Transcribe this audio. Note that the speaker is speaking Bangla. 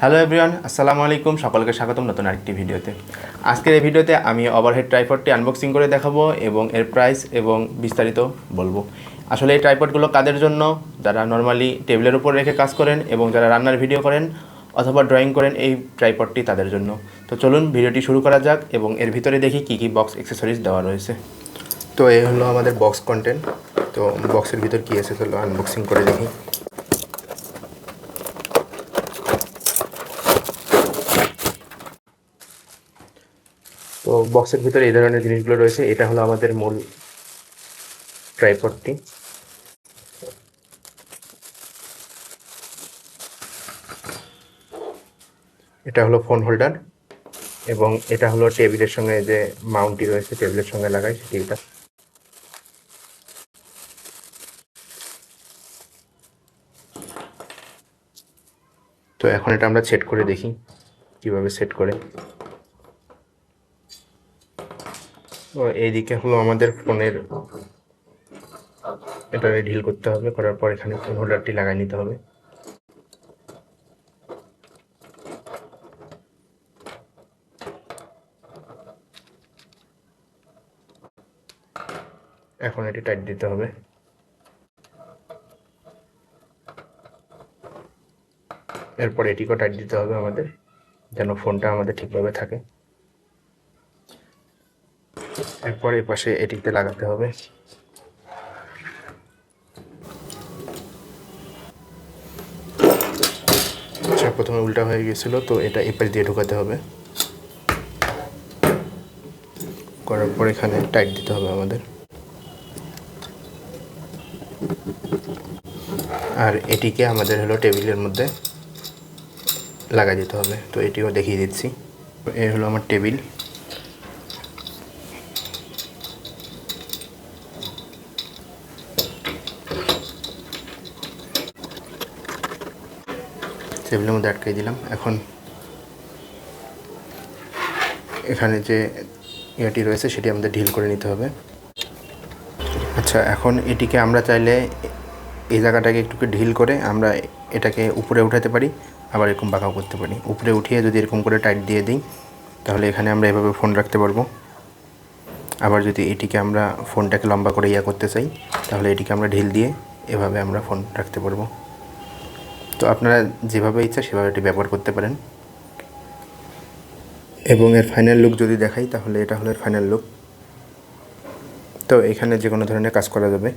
হ্যালো এভরিওয়ান আসসালামু আলাইকুম, সকলকে স্বাগতম নতুন আরেকটি ভিডিওতে। আজকের এই ভিডিওতে আমি ওভারহেড ট্রাইপডটি আনবক্সিং করে দেখাবো এবং এর প্রাইস এবং বিস্তারিত বলব। আসলে এই ট্রাইপডগুলো কাদের জন্য? যারা নর্মালি টেবিলের উপর রেখে কাজ করেন এবং যারা রান্নার ভিডিও করেন অথবা ড্রয়িং করেন, এই ট্রাইপডটি তাদের জন্য। তো চলুন ভিডিওটি শুরু করা যাক এবং এর ভিতরে দেখি কী কী বক্স অ্যাক্সেসরিজ দেওয়া রয়েছে। তো এই হলো আমাদের বক্স কন্টেন্ট তো বক্সের ভিতর কী আছে চলো আনবক্সিং করে দেখি। তো বক্সের ভিতরে এই ধরনের জিনিসগুলো রয়েছে। এটা হলো আমাদের মূল ট্রাইপডটি এটা হলো ফোন হোল্ডার এবং এটা হলো টেবিলের সঙ্গে যে মাউন্টটি রয়েছে, টেবিলের সঙ্গে লাগাই সেটি এটা। তো এখন এটা আমরা সেট করে দেখি, কীভাবে সেট করে। এইদিকে হলো আমাদের ফোনের এটা ঢিল করতে হবে, করার পর এখানে ফোন হোল্ডারটি লাগাই নিতে হবে। এখন এটি টাইট দিতে হবে। এরপর এটিকেও টাইট দিতে হবে আমাদের, যেন ফোনটা আমাদের ঠিকভাবে থাকে। এরপর এই পাশে এটিতে লাগাতে হবে। আচ্ছা প্রথমে উল্টা হয়ে গেছিল তো এটা এই পাশ দিয়ে ঢোকাতে হবে। করার পর এখানে টাইট দিতে হবে আমাদের। আর এটিকে আমাদের হলো টেবিলের মধ্যে লাগাই দিতে হবে, তো এটিও দেখিয়ে দিচ্ছি। এ হলো আমার টেবিল। টেবিলের মধ্যে আটকে দিলাম। এখন এখানে যে ইয়াটি রয়েছে সেটি আমাদের ঢিল করে নিতে হবে। আচ্ছা এখন এটিকে আমরা চাইলে এই জায়গাটাকে একটু ঢিল করে আমরা এটাকে উপরে উঠাতে পারি, আবার এরকম বাঁকাও করতে পারি। উপরে উঠিয়ে যদি এরকম করে টাইট দিয়ে দিই, তাহলে এখানে আমরা এভাবে ফোন রাখতে পারব। আবার যদি এটিকে আমরা ফোনটাকে লম্বা করে ইয়া করতে চাই, তাহলে এটিকে আমরা ঢিল দিয়ে এভাবে আমরা ফোন রাখতে পারব। তো আপনারা যেভাবে ইচ্ছা সেভাবে এটি ব্যবহার করতে পারেন। এবং এর ফাইনাল লুক যদি দেখাই, তাহলে এটা হলো এর ফাইনাল লুক তো এখানে যে কোনো ধরনের কাজ করা যাবে।